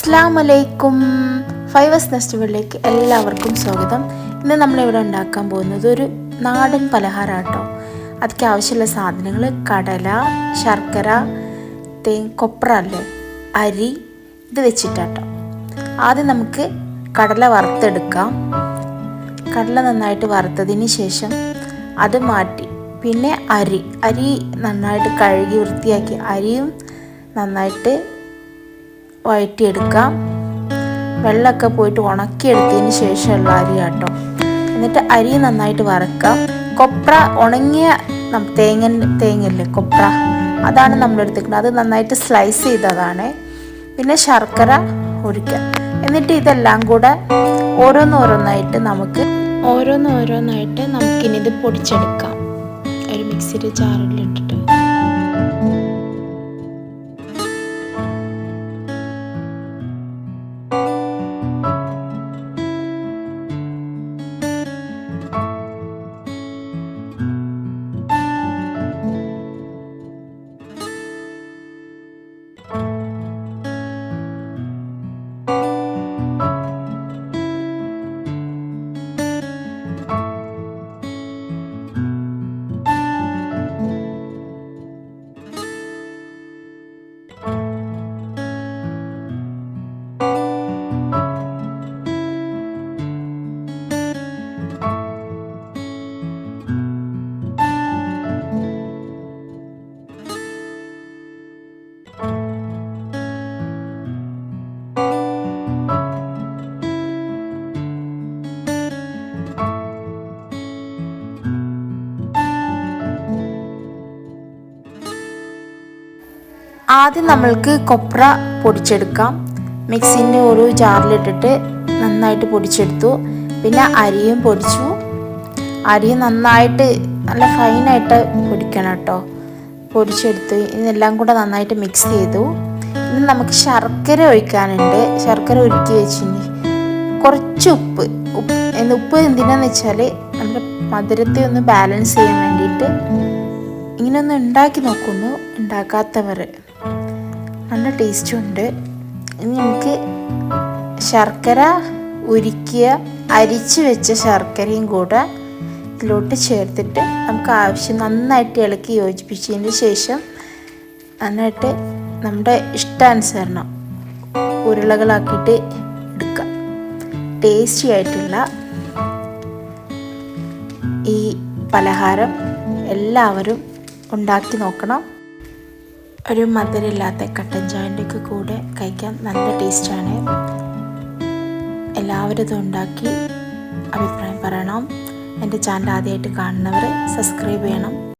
അസ്സാം വലൈക്കും ഫൈവേഴ്സ് നെസ്റ്റുകളിലേക്ക് എല്ലാവർക്കും സ്വാഗതം. ഇന്ന് നമ്മളിവിടെ ഉണ്ടാക്കാൻ പോകുന്നത് ഒരു നാടൻ പലഹാരമാട്ടോ അതിക്ക് ആവശ്യമുള്ള സാധനങ്ങൾ കടല ശർക്കര തേ കൊപ്ര അല്ലേ? അരി ഇത് വെച്ചിട്ടാട്ടോ. ആദ്യം നമുക്ക് കടല വറുത്തെടുക്കാം. കടല നന്നായിട്ട് വറുത്തതിന് ശേഷം അത് മാറ്റി. പിന്നെ അരി. അരി നന്നായിട്ട് കഴുകി വൃത്തിയാക്കി. അരിയും നന്നായിട്ട് വഴറ്റിയെടുക്കാം വെള്ളമൊക്കെ പോയിട്ട് ഉണക്കിയെടുത്തതിന് ശേഷമുള്ള അരി കേട്ടോ എന്നിട്ട് അരി നന്നായിട്ട് വറക്കാം. കൊപ്ര ഉണങ്ങിയ തേങ്ങ തേങ്ങയില്ലേ കൊപ്ര? അതാണ് നമ്മൾ എടുത്തിരിക്കുന്നത്. അത് നന്നായിട്ട് സ്ലൈസ് ചെയ്തതാണ്. പിന്നെ ശർക്കര ഒഴിക്കുക എന്നിട്ട് ഇതെല്ലാം കൂടെ ഓരോന്നോരോന്നായിട്ട് നമുക്ക് ഓരോന്നോരോന്നായിട്ട് നമുക്കിനിത് പൊടിച്ചെടുക്കാം. ഒരു മിക്സിയിൽ ജാറിലിട്ടിട്ട്. ആദ്യം നമ്മൾക്ക് കൊപ്ര പൊടിച്ചെടുക്കാം. മിക്സിന്റെ ഒരു ജാറിലിട്ടിട്ട് നന്നായിട്ട് പൊടിച്ചെടുത്തു. പിന്നെ അരിയും പൊടിച്ചു. അരി നന്നായിട്ട് നല്ല ഫൈനായിട്ട് പൊടിക്കണം കേട്ടോ. പൊടിച്ചെടുത്തു. ഇതെല്ലാം കൂടെ നന്നായിട്ട് മിക്സ് ചെയ്തു. ഇനി നമുക്ക് ശർക്കര ഒഴിക്കാനുണ്ട്. ശർക്കര ഉരുക്കി വെച്ചിനി. കുറച്ച് ഉപ്പ്. ഉപ്പ് ഉപ്പ് എന്തിനാന്ന് വെച്ചാൽ നമ്മുടെ മധുരത്തെ ഒന്ന് ബാലൻസ് ചെയ്യാൻ വേണ്ടിയിട്ട് ഇങ്ങനെ ഒന്ന് ഉണ്ടാക്കി നോക്കുന്നു. ഉണ്ടാക്കാത്തവർ. നല്ല ടേസ്റ്റും ഉണ്ട്. ഇനി നമുക്ക് ശർക്കര ഉരുക്കിയ അരിച്ച് വെച്ച ശർക്കരയും കൂടെ ഇതിലോട്ട് ചേർത്തിട്ട് നമുക്ക് ആവശ്യം നന്നായിട്ട് ഇളക്കി യോജിപ്പിച്ചതിന് ശേഷം നന്നായിട്ട് നമ്മുടെ ഇഷ്ടാനുസരണം ഉരുളകളാക്കിയിട്ട് എടുക്കാം. ടേസ്റ്റി ആയിട്ടുള്ള ഈ പലഹാരം എല്ലാവരും ഉണ്ടാക്കി നോക്കണം. ഒരു മധുരമില്ലാത്ത കട്ടൻ ചായന്റെ ഒക്കെ കൂടെ കഴിക്കാൻ നല്ല ടേസ്റ്റാണ്. എല്ലാവരും ഇത് ഉണ്ടാക്കി അഭിപ്രായം പറയണം. എന്റെ ചാനൽ ആദ്യമായിട്ട് കാണുന്നവർ സബ്സ്ക്രൈബ് ചെയ്യണം.